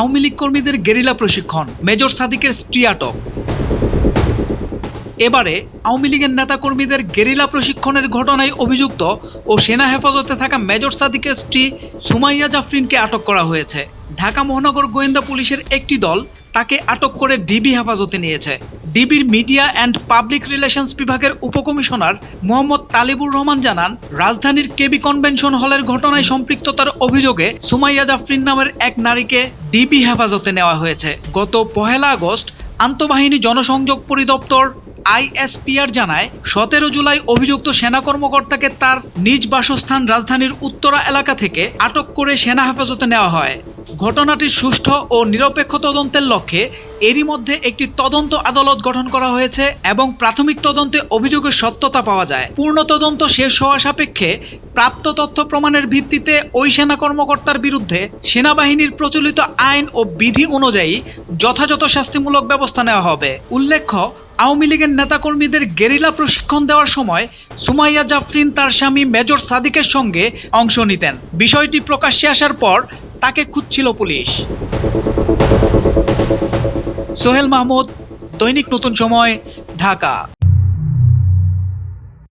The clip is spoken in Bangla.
আওয়ামী লীগ কর্মীদের গেরিলা প্রশিক্ষণ, মেজর সাদিকের স্ত্রী আটক এবারে আওয়ামী লীগের নেতাকর্মীদের গেরিলা প্রশিক্ষণের ঘটনায় অভিযুক্ত ও সেনা হেফাজতে থাকা মেজর সাদিকের স্ত্রী সুমাইয়া জাফরিনকে আটক করা হয়েছে। ঢাকা মহানগর গোয়েন্দা পুলিশের একটি দল তাকে আটক করে ডিবি হেফাজতে নিয়েছে। ডিবির মিডিয়া অ্যান্ড পাবলিক রিলেশনস বিভাগের উপকমিশনার মোহাম্মদ তালিবুর রহমান জানান, রাজধানীর কেবি কনভেনশন হলের ঘটনায় সম্পৃক্ততার অভিযোগে সুমাইয়া জাফরিন নামের এক নারীকে ডিবি হেফাজতে নেওয়া হয়েছে। গত পহেলা আগস্ট আন্তঃবাহিনী জনসংযোগ পরিদপ্তর আইএসপিআর জানায়, সতেরো জুলাই অভিযুক্ত সেনা কর্মকর্তাকে তার নিজ বাসস্থান রাজধানীর উত্তরা এলাকা থেকে আটক করে সেনা হেফাজতে নেওয়া হয়। ঘটনাটির সুষ্ঠু ও নিরপেক্ষ তদন্তের লক্ষ্যে এরই মধ্যে একটি তদন্ত আদালত গঠন করা হয়েছে এবং প্রাথমিক তদন্তে অভিযোগের সত্যতা পাওয়া যায়। পূর্ণ তদন্ত শেষ হওয়া সাপেক্ষে প্রাপ্ত তথ্য প্রমাণের ভিত্তিতে ওই সেনা কর্মকর্তার বিরুদ্ধে সেনাবাহিনীর প্রচলিত আইন ও বিধি অনুযায়ী যথাযথ শাস্তিমূলক ব্যবস্থা নেওয়া হবে। উল্লেখ্য, আওয়ামী লীগের নেতাকর্মীদের গেরিলা প্রশিক্ষণ দেওয়ার সময় সুমাইয়া জাফরিন তার স্বামী মেজর সাদিকের সঙ্গে অংশ নিতেন। বিষয়টি প্রকাশ্যে আসার পর তাকে খুঁজছিল পুলিশ। সোহেল মাহমুদ দৈনিক নতুন সময় ঢাকা।